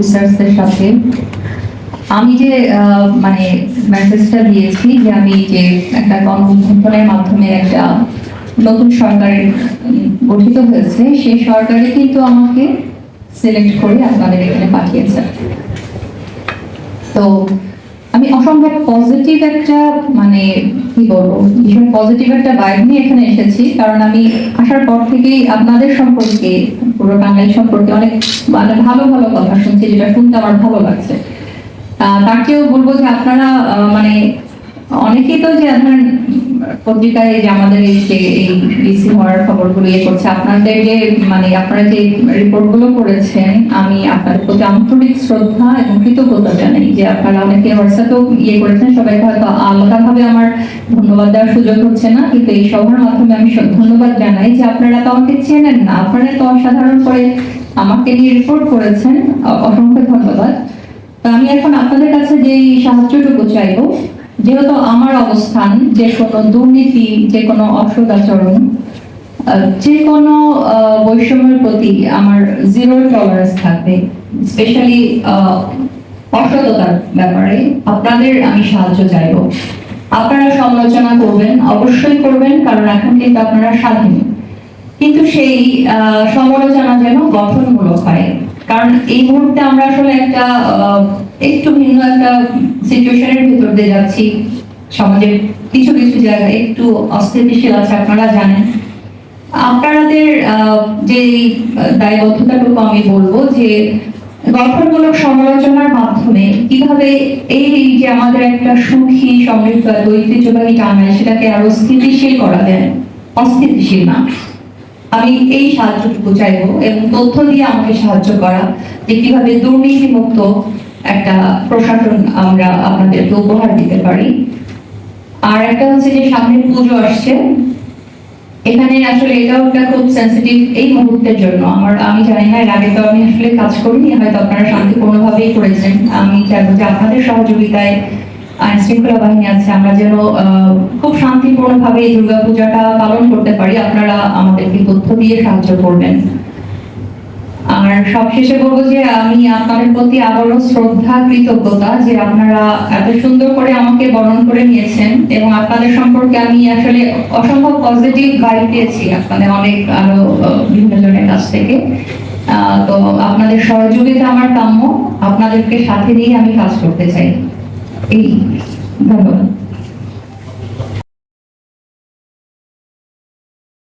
অফিসার্সদের সাথে। আমি যে মানে মেসেজটা দিয়েছি যে আমি যে একটা গণঅভ্যুত্থানের মাধ্যমে একটা নতুন সরকারের গঠিত হয়েছে, সেই সরকারে কিন্তু আমাকে সিলেক্ট করে আপনাদের এখানে পাঠিয়েছে। তো আমি অসম্ভব পজিটিভ একটা মানে কি বলব, ভীষণ পজিটিভ একটা ভাইব নিয়ে এখানে এসেছি, কারণ আমি আসার পর থেকেই আপনাদের সম্পর্কে পুরো বাঙালি সম্পর্কে অনেক মানে ভালো ভালো কথা শুনছি, যেটা শুনতে আমার ভালো লাগছে। তাকেও বলব যে আপনারা মানে অনেকেই তো যে ধরেন পত্রিকায় যে আমাদের এই যে খবরগুলো ইয়ে করছে, আপনাদের যে মানে আপনারা যে রিপোর্টগুলো করেছেন, আমি আপনাদের প্রতি আন্তরিক শ্রদ্ধা এবং কৃতজ্ঞতা জানাই যে আপনারা অনেকে হোয়াটসঅ্যাপেও ইয়ে করেছেন, সবাইকে হয়তো আলাদাভাবে আমার ধন্যবাদ দেওয়ার সুযোগ হচ্ছে না, কিন্তু এই সভার মাধ্যমে আমি ধন্যবাদ জানাই যে আপনারা তো আমাকে চেনেন না, আপনারা তো অসাধারণ করে আমাকে নিয়ে রিপোর্ট করেছেন, অসংখ্য ধন্যবাদ। তো আমি এখন আপনাদের কাছে যে সাহায্যটুকু চাইব যেহেতু আমার অবস্থান, যে কোনো দুর্নীতি, যে কোনো অসদাচরণ যে কোনো বৈষম্যের প্রতি আমার জিরো টলারেন্স থাকবে স্পেশালি অসততার ব্যাপারে, আপনাদের আমি সাহায্য চাইব। আপনারা সমালোচনা করবেন, অবশ্যই করবেন, কারণ এখন কিন্তু আপনারা স্বাধীন। কিন্তু সেই সমালোচনা যেন গঠনমূলক হয়, কারণ এই মুহূর্তে আমরা আসলে একটা একটু ভিন্ন একটা সিচুয়েশনের ভিতর দিয়ে যাচ্ছি। সমাজের কিছু কিছু জায়গায় একটু অস্থিতিশীল আছে, আপনারা জানেন। আপনাদের যে দায়বদ্ধতাটুকু আমি বলব যে, গঠনমূলক সমালোচনার মাধ্যমে কীভাবে এই যে আমাদের একটা সুখী, সমৃদ্ধ ঐতিহ্যবাহী টাঙ্গাইল সেটাকে আরও স্থিতিশীল করা যায়, অস্থিতিশীল না। আমি এই সাহায্যটুকু চাইব এবং তথ্য দিয়ে আমাকে সাহায্য করা যে কীভাবে দুর্নীতি মুক্ত একটা প্রশাসন আমরা আপনাদেরকে উপহার দিতে পারি। আর একটা হচ্ছে যে সামনে পুজো আসছে। এখানে আসলে এটাও একটা খুব সেন্সিটিভ এই মুহূর্তের জন্য। আমার, আমি জানি না, এর আগে তো আমি আসলে কাজ করিনি, হয়তো আপনারা শান্তিপূর্ণভাবেই করেছেন। আমি চাইব যে আপনাদের সহযোগিতায় আইন শৃঙ্খলা বাহিনী আছে, আমরা যেন খুব শান্তিপূর্ণভাবে এই দুর্গাপূজাটা পালন করতে পারি। আপনারা আমাদেরকে তথ্য দিয়ে সাহায্য করবেন। সবশেষে বলব যে আমি আপনাদের প্রতি আবারও শ্রদ্ধা, কৃতজ্ঞতা যে আপনারা এত সুন্দর করে আমাকে বরণ করে নিয়েছেন এবং আপনাদের সম্পর্কে আমি আসলে অসম্ভব পজিটিভ গাইড পেয়েছি আপনাদের অনেক আরও বিভিন্ন জনের কাছ থেকে। তো আপনাদের সহযোগিতা আমার কাম্য। আপনাদেরকে সাথে নিয়ে আমি কাজ করতে চাই। এই, ধন্যবাদ।